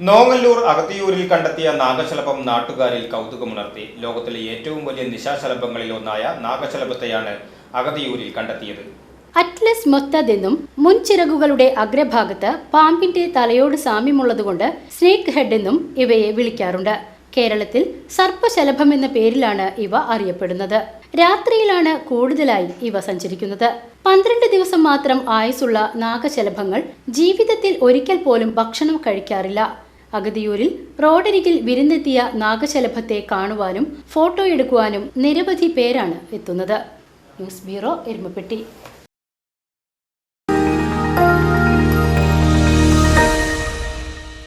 Nongallur അകത്തിയൂരിൽ കണ്ടെത്തിയ നാഗശലഭം നാട്ടുകാരിൽ കൗതുകമുണർത്തി. ലോകത്തിലെ ഏറ്റവും വലിയ നിശാശലഭങ്ങളിൽ ഒന്നായ നാഗശലഭത്തെയാണ് അകതിയൂരിൽ കണ്ടെത്തിയത്. അറ്റ്ലസ് മൊത്തതെന്നും മുൻചിറകുകളുടെ അഗ്രഭാഗത്ത് പാമ്പിന്റെ തലയോട് സാമ്യമുള്ളതുകൊണ്ട് സ്നേക്ക് ഹെഡ് എന്നും ഇവയെ വിളിക്കാറുണ്ട്. കേരളത്തിൽ സർപ്പശലഭം എന്ന പേരിലാണ് ഇവ അറിയപ്പെടുന്നത്. രാത്രിയിലാണ് കൂടുതലായി ഇവ സഞ്ചരിക്കുന്നത്. പന്ത്രണ്ട് ദിവസം മാത്രം ആയുസുള്ള നാഗശലഭങ്ങൾ ജീവിതത്തിൽ ഒരിക്കൽ പോലും ഭക്ഷണം കഴിക്കാറില്ല. അഗതിയൂരിൽ റോഡരികിൽ വിരുന്നെത്തിയ നാഗശലഭത്തെ കാണുവാനും ഫോട്ടോ എടുക്കുവാനും നിരവധി പേരാണ് എത്തുന്നത്. News bureau Erumapetty.